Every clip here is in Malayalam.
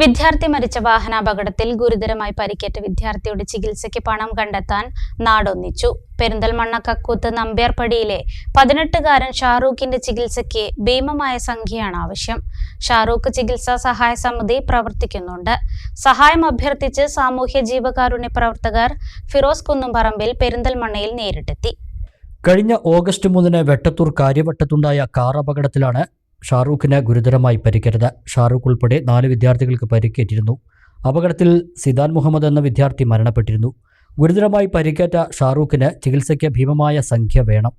വിദ്യാർത്ഥി മരിച്ച വാഹനാപകടത്തിൽ ഗുരുതരമായി പരിക്കേറ്റ വിദ്യാർത്ഥിയുടെ ചികിത്സയ്ക്ക് പണം കണ്ടെത്താൻ നാടൊന്നിച്ചു. പെരിന്തൽമണ്ണ കക്കൂത്ത് നമ്പ്യാർപടിയിലെ പതിനെട്ടുകാരൻ ഷാറൂഖിന്റെ ചികിത്സയ്ക്ക് ഭീമമായ സംഖ്യയാണ് ആവശ്യം. ഷാറൂഖ് ചികിത്സാ സഹായ സമിതി പ്രവർത്തിക്കുന്നുണ്ട്. സഹായം അഭ്യർത്ഥിച്ച് സാമൂഹ്യ ജീവകാരുണ്യ പ്രവർത്തകർ ഫിറോസ് കുന്നുംപറമ്പിൽ പെരിന്തൽമണ്ണയിൽ നേരിട്ടെത്തി. കഴിഞ്ഞ ഓഗസ്റ്റ് മൂന്നിന് വെട്ടത്തൂർ കാര്യവട്ടത്തുണ്ടായ കാർ അപകടത്തിലാണ് ഷാറൂഖിന് ഗുരുതരമായി പരിക്കേറ്റത് ഷാറൂഖ് ഉൾപ്പെടെ നാല് വിദ്യാർത്ഥികൾക്ക് പരിക്കേറ്റിരുന്നു. അപകടത്തിൽ സിദാൻ മുഹമ്മദ് എന്ന വിദ്യാർത്ഥി മരണപ്പെട്ടിരുന്നു. ഗുരുതരമായി പരിക്കേറ്റ ഷാറൂഖിന് ചികിത്സയ്ക്ക് ഭീമമായ സംഖ്യ വേണം.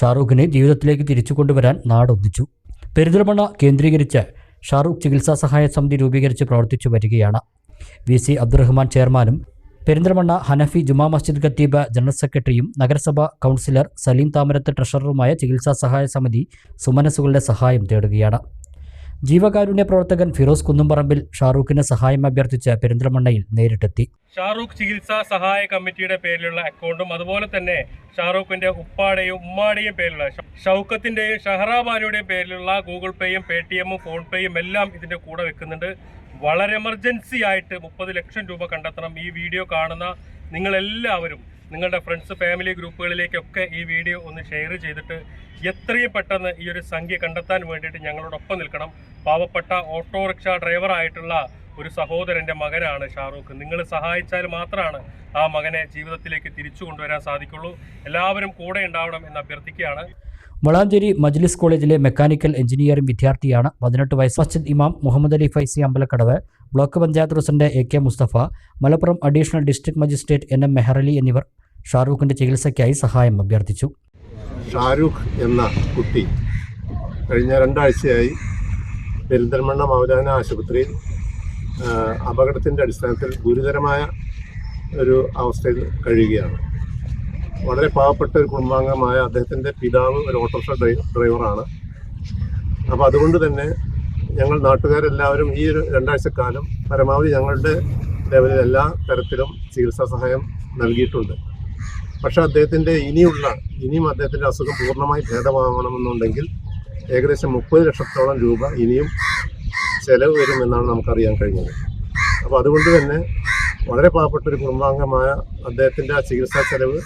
ഷാറൂഖിനെ ജീവിതത്തിലേക്ക് തിരിച്ചു കൊണ്ടുവരാൻ നാടൊന്നിച്ചു. പെരിന്തൽമണ്ണ കേന്ദ്രീകരിച്ച് ഷാറൂഖ് ചികിത്സാ സഹായ സമിതി രൂപീകരിച്ച് പ്രവർത്തിച്ചു വരികയാണ്. വി. സി. അബ്ദുറഹ്മാൻ ചെയർമാനും പെരിന്തൽമണ്ണ ഹനഫി ജുമാ മസ്ജിദ് ഖത്തീബ് ജനറൽ സെക്രട്ടറിയും നഗരസഭാ കൗൺസിലർ സലീം താമരത്ത് ട്രഷററുമായ ചികിത്സാ സഹായ സമിതി സുമനസുകളുടെ സഹായം തേടുകയാണ്. ജീവകാരുണ്യ പ്രവർത്തകൻ ഫിറോസ് കുന്നുംപറമ്പിൽ ഷാറൂഖിന് സഹായം അഭ്യർത്ഥിച്ച് പെരിന്തൽമണ്ണയിൽ നേരിട്ടെത്തി. ഷാറൂഖ് ചികിത്സാ സഹായ കമ്മിറ്റിയുടെ പേരിലുള്ള അക്കൗണ്ടും അതുപോലെ തന്നെ ഷാറൂഖിന്റെ ഉപ്പാടെയും ഉമ്മാടെയും പേരിലുള്ള ഷൗക്കത്തിന്റെയും ഷഹറാബാനുടെയും പേരിലുള്ള ഗൂഗിൾ പേയും പേ ടി എമ്മും ഫോൺ പേയും എല്ലാം ഇതിന്റെ കൂടെ വെക്കുന്നുണ്ട്. വളരെ എമർജൻസി ആയിട്ട് മുപ്പത് ലക്ഷം രൂപ കണ്ടെത്തണം ഈ വീഡിയോ കാണുന്ന നിങ്ങളെല്ലാവരും നിങ്ങളുടെ ഫ്രണ്ട്സ് ഫാമിലി ഗ്രൂപ്പുകളിലേക്കൊക്കെ ഈ വീഡിയോ ഒന്ന് ഷെയർ ചെയ്തിട്ട് എത്രയും പെട്ടെന്ന് ഈ ഒരു സംഖ്യ കണ്ടെത്താൻ വേണ്ടിയിട്ട് ഞങ്ങളോടൊപ്പം നിൽക്കണം. പാവപ്പെട്ട ഓട്ടോറിക്ഷ ഡ്രൈവറായിട്ടുള്ള ഒരു സഹോദരന്റെ മകനാണ് ഷാറൂഖ്. നിങ്ങൾ സഹായിച്ചാൽ മാത്രമാണ് ആ മകനെ ജീവിതത്തിലേക്ക് തിരിച്ചു കൊണ്ടുവരാൻ സാധിക്കുള്ളൂ. എല്ലാവരും കൂടെ ഉണ്ടാവണം എന്ന് അഭ്യർത്ഥിക്കുകയാണ്. വളാഞ്ചേരി മജ്ലിസ് കോളേജിലെ മെക്കാനിക്കൽ എഞ്ചിനീയറിംഗ് വിദ്യാർത്ഥിയാണ് പതിനെട്ട് വയസ്സ്. മസ്ജിദ് ഇമാം Muhammad Ali Faizi Ambalakkadavu block panchayat president A K Mustafa Malappuram additional district magistrate N M Meharali എന്നിവർ ഷാറൂഖിന്റെ ചികിത്സയ്ക്കായി സഹായം അഭ്യർത്ഥിച്ചു. ഷാരൂഖ് എന്ന കുട്ടി കഴിഞ്ഞ രണ്ടാഴ്ചയായി പെരിന്തൽമണ്ണ മൗലാന ആശുപത്രിയിൽ അപകടത്തിന്റെ അടിസ്ഥാനത്തിൽ ഗുരുതരമായ ഒരു അവസ്ഥയിൽ കഴിയുകയാണ്. വളരെ പാവപ്പെട്ട ഒരു കുടുംബാംഗമായ അദ്ദേഹത്തിന്റെ പിതാവ് ഒരു ഓട്ടോറിക്ഷ ഡ്രൈ ഡ്രൈവറാണ്. അപ്പോൾ അതുകൊണ്ട് തന്നെ ഞങ്ങൾ നാട്ടുകാരെല്ലാവരും ഈ ഒരു രണ്ടാഴ്ചക്കാലം പരമാവധി ഞങ്ങളുടെ ലെവലിൽ എല്ലാ തരത്തിലും ചികിത്സാ സഹായം നൽകിയിട്ടുണ്ട്. പക്ഷേ അദ്ദേഹത്തിന്റെ ഇനിയുള്ള ഇനിയും അദ്ദേഹത്തിന്റെ അസുഖം പൂർണമായി ഭേദമാകണമെന്നുണ്ടെങ്കിൽ ഏകദേശം മുപ്പത് ലക്ഷത്തോളം രൂപ ഇനിയും ചെലവ് വരുമെന്നാണ് നമുക്കറിയാൻ കഴിഞ്ഞത്. അപ്പോൾ അതുകൊണ്ട് തന്നെ വളരെ പാവപ്പെട്ട ഒരു കുടുംബാംഗമായ അദ്ദേഹത്തിന്റെ ആ ചികിത്സാ ചെലവ്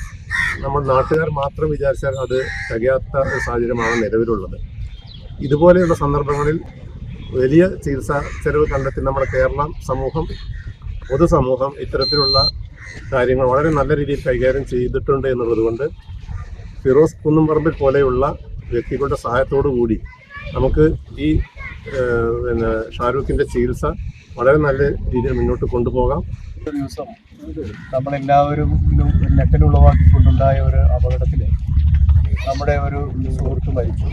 നമ്മൾ നാട്ടുകാർ മാത്രം വിചാരിച്ചാൽ അത് തികയാത്ത ഒരു സാഹചര്യമാണ് നിലവിലുള്ളത്. ഇതുപോലെയുള്ള സന്ദർഭങ്ങളിൽ വലിയ ചികിത്സാ ചെലവ് കണ്ടെത്തി നമ്മുടെ കേരളം സമൂഹം പൊതുസമൂഹം ഇത്തരത്തിലുള്ള കാര്യങ്ങൾ വളരെ നല്ല രീതിയിൽ കൈകാര്യം ചെയ്തിട്ടുണ്ട് എന്നുള്ളത് കൊണ്ട് ഫിറോസ് കുന്നുംപറമ്പിൽ പോലെയുള്ള വ്യക്തികളുടെ സഹായത്തോടു കൂടി നമുക്ക് ഈ പിന്നെ ഷാരൂഖിന്റെ ചികിത്സ വളരെ നല്ല രീതിയിൽ മുന്നോട്ട് കൊണ്ടുപോകാം. ഒരു ദിവസം നമ്മളെല്ലാവരും ഒരു അപകടത്തിൽ നമ്മുടെ ഒരു സുഹൃത്ത് മരിച്ചു.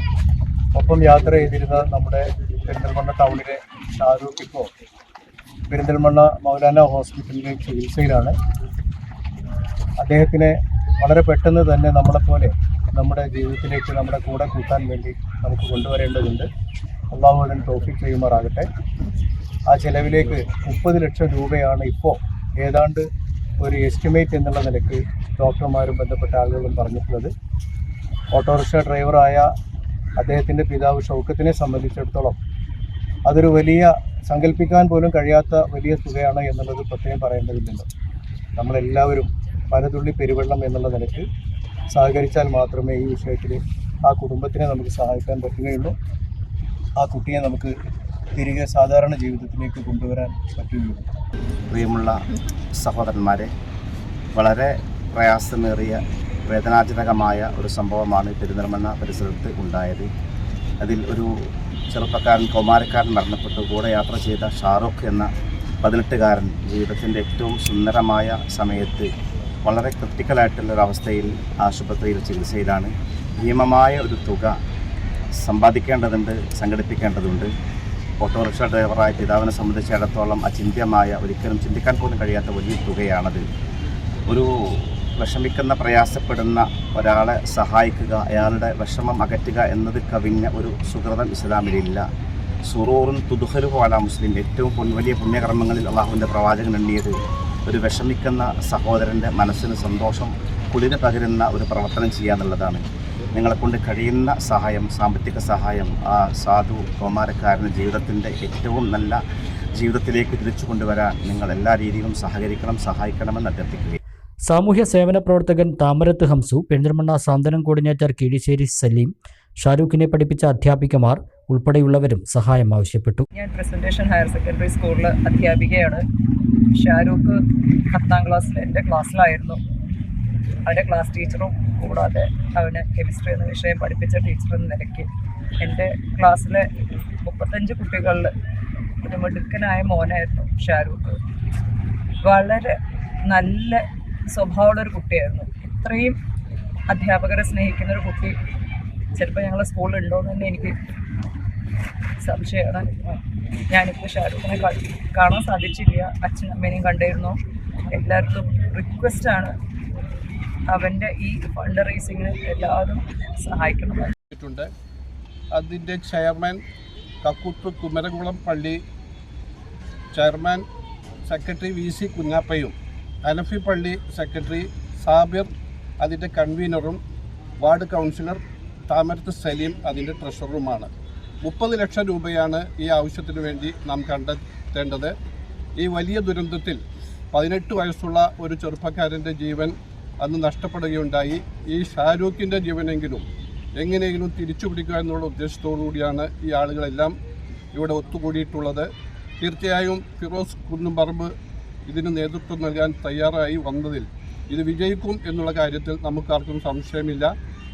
ഒപ്പം യാത്ര ചെയ്തിരുന്ന നമ്മുടെ പെരിന്തൽമണ്ണ ടൗണിലെ ഷാരൂഖ് ഇപ്പോൾ പെരിന്തൽമണ്ണ മൗലാന ഹോസ്പിറ്റലിലെ ചികിത്സയിലാണ്. അദ്ദേഹത്തിനെ വളരെ പെട്ടെന്ന് തന്നെ നമ്മളെപ്പോലെ നമ്മുടെ ജീവിതത്തിലേക്ക് നമ്മുടെ കൂടെ കൂട്ടാൻ വേണ്ടി നമുക്ക് കൊണ്ടുവരേണ്ടതുണ്ട്. അള്ളാഹു ട്രോഫിക് ചെയ്യുമാറാകട്ടെ ആ ചെലവിലേക്ക് മുപ്പത് ലക്ഷം രൂപയാണ് ഇപ്പോൾ ഏതാണ്ട് ഒരു എസ്റ്റിമേറ്റ് എന്നുള്ള നിലയ്ക്ക് ഡോക്ടർമാരും ബന്ധപ്പെട്ട ആളുകളും പറഞ്ഞിട്ടുള്ളത്. ഓട്ടോറിക്ഷ ഡ്രൈവറായ അദ്ദേഹത്തിന്റെ പിതാവ് ഷൗക്കത്തിനെ സംബന്ധിച്ചിടത്തോളം അതൊരു വലിയ സങ്കല്പിക്കാൻ പോലും കഴിയാത്ത വലിയ തുകയാണ് എന്നുള്ളത് പ്രത്യേകം പറയേണ്ടതില്ലല്ലോ. നമ്മളെല്ലാവരും പലതുള്ളി പെരുവെള്ളം എന്നുള്ള നിലയ്ക്ക് സഹകരിച്ചാൽ മാത്രമേ ഈ വിഷയത്തിൽ ആ കുടുംബത്തിനെ നമുക്ക് സഹായിക്കാൻ പറ്റുകയുള്ളൂ. ആ കുട്ടിയെ നമുക്ക് തിരികെ സാധാരണ ജീവിതത്തിലേക്ക് കൊണ്ടുവരാൻ പറ്റുകയുള്ളൂ. പ്രിയമുള്ള സഹോദരന്മാരെ വളരെ പ്രയാസമേറിയ വേദനാജനകമായ ഒരു സംഭവമാണ് പെരുന്തൽമണ്ണ പരിസരത്ത് ഉണ്ടായത്. അതിൽ ഒരു ചെറുപ്പക്കാരൻ കൗമാരക്കാരൻ മരണപ്പെട്ടു. കൂടെ യാത്ര ചെയ്ത ഷാറൂഖ് എന്ന പതിനെട്ടുകാരൻ ജീവിതത്തിന്റെ ഏറ്റവും സുന്ദരമായ സമയത്ത് വളരെ ക്രിട്ടിക്കലായിട്ടുള്ളൊരവസ്ഥയിൽ ആശുപത്രിയിൽ ചികിത്സയിലാണ്. ഭീമമായ ഒരു തുക സമ്പാദിക്കേണ്ടതുണ്ട് സംഘടിപ്പിക്കേണ്ടതുണ്ട്. ഓട്ടോറിക്ഷ ഡ്രൈവറായ പിതാവിനെ സംബന്ധിച്ചിടത്തോളം അചിന്ത്യമായ ഒരിക്കലും ചിന്തിക്കാൻ പോലും കഴിയാത്ത വലിയ തുകയാണത്. ഒരു വിഷമിക്കുന്ന പ്രയാസപ്പെടുന്ന ഒരാളെ സഹായിക്കുക അയാളുടെ വിഷമം അകറ്റുക എന്നത് കവിഞ്ഞ ഒരു സുഹൃതം ഇസ്ലാമിലില്ല. സുറൂറും തുതുഹലു പോല മുസ്ലിം ഏറ്റവും വലിയ പുണ്യകർമ്മങ്ങളിൽ അള്ളാഹുവിന്റെ പ്രവാചകൻ എണ്ണിയത്. ഒരു വിഷമിക്കുന്ന സഹോദരന്റെ മനസ്സിന് സന്തോഷം കുളിര് പകരുന്ന ഒരു പ്രവർത്തനം ചെയ്യുക എന്നുള്ളതാണ് നിങ്ങളെക്കൊണ്ട് കഴിയുന്ന സഹായം സാമ്പത്തിക സഹായം ആ സാധു കൗമാരക്കാരന് ജീവിതത്തിന്റെ ഏറ്റവും നല്ല ജീവിതത്തിലേക്ക് തിരിച്ചു കൊണ്ടുവരാൻ നിങ്ങൾ എല്ലാ രീതിയിലും സഹകരിക്കണം സഹായിക്കണമെന്ന് അഭ്യർത്ഥിക്കുകയും സാമൂഹ്യ സേവന പ്രവർത്തകൻ താമരത്ത് ഹംസു പെരിന്തൽമണ്ണ സാന്ത്വനം കോർഡിനേറ്റർ കീഴിശ്ശേരി സലീം ഷാരൂഖിനെ പഠിപ്പിച്ച അധ്യാപികമാർ ഉൾപ്പെടെയുള്ളവരും സഹായം ആവശ്യപ്പെട്ടു. ഞാൻ പ്രസന്റേഷൻ ഹയർ സെക്കൻഡറി സ്കൂളിൽ അധ്യാപികയാണ്. ഷാരൂഖ് പത്താം ക്ലാസ്സിൽ എന്റെ ക്ലാസ്സിലായിരുന്നു അവന്റെ ക്ലാസ് ടീച്ചറും കൂടാതെ അവന് കെമിസ്ട്രി എന്ന വിഷയം പഠിപ്പിച്ച ടീച്ചർ എന്ന നിലയ്ക്ക് എന്റെ ക്ലാസ്സിലെ മുപ്പത്തഞ്ച് കുട്ടികളിൽ ഒരു മിടുക്കനായ മോനായിരുന്നു ഷാരൂഖ്. വളരെ നല്ല സ്വഭാവമുള്ള ഒരു കുട്ടിയായിരുന്നു. ഇത്രയും അധ്യാപകരെ സ്നേഹിക്കുന്ന ഒരു കുട്ടി ചിലപ്പോൾ ഞങ്ങളെ സ്കൂളിൽ ഉണ്ടോ എന്ന് തന്നെ എനിക്ക് സംശയമാണ്. ഞാനിപ്പോൾ ഷാരൂഖിനെ കാണാൻ സാധിച്ചില്ല. അച്ഛനും അമ്മേനെയും കണ്ടിരുന്നു. എല്ലാവർക്കും റിക്വസ്റ്റാണ് അവന്റെ ഈ ഫണ്ട് റേസിങ്ങിന് എല്ലാവരും സഹായിക്കണം അതിന്റെ ചെയർമാൻ കക്കൂട്ട് കുമരകുളം പള്ളി ചെയർമാൻ സെക്രട്ടറി വി സി കുഞ്ഞാപ്പയും അനഫി പള്ളി സെക്രട്ടറി സാബിർ അതിന്റെ കൺവീനറും വാർഡ് കൗൺസിലർ താമരത്ത് സലീം അതിന്റെ ട്രഷററുമാണ് മുപ്പത് ലക്ഷം രൂപയാണ് ഈ ആവശ്യത്തിന് വേണ്ടി നാം കണ്ടെത്തേണ്ടത്. ഈ വലിയ ദുരന്തത്തിൽ പതിനെട്ട് വയസ്സുള്ള ഒരു ചെറുപ്പക്കാരന്റെ ജീവൻ അന്ന് നഷ്ടപ്പെടുകയുണ്ടായി. ഈ ഷാരൂഖിന്റെ ജീവനെങ്കിലും എങ്ങനെയെങ്കിലും തിരിച്ചു പിടിക്കുക എന്നുള്ള ഉദ്ദേശത്തോടു കൂടിയാണ് ഈ ആളുകളെല്ലാം ഇവിടെ ഒത്തുകൂടിയിട്ടുള്ളത്. തീർച്ചയായും ഫിറോസ് കുന്നുംപറമ്പ് ഇതിന് നേതൃത്വം നൽകാൻ തയ്യാറായി വന്നതിൽ ഇത് വിജയിക്കും എന്നുള്ള കാര്യത്തിൽ നമുക്കാർക്കും സംശയമില്ല.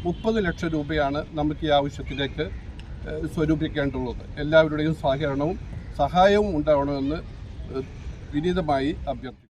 മുപ്പത് ലക്ഷം രൂപയാണ് നമുക്ക് ഈ ആവശ്യത്തിലേക്ക് സ്വരൂപിക്കേണ്ടുള്ളത്. എല്ലാവരുടെയും സഹകരണവും സഹായവും ഉണ്ടാവണമെന്ന് വിനീതമായി അഭ്യർത്ഥിക്കുന്നു.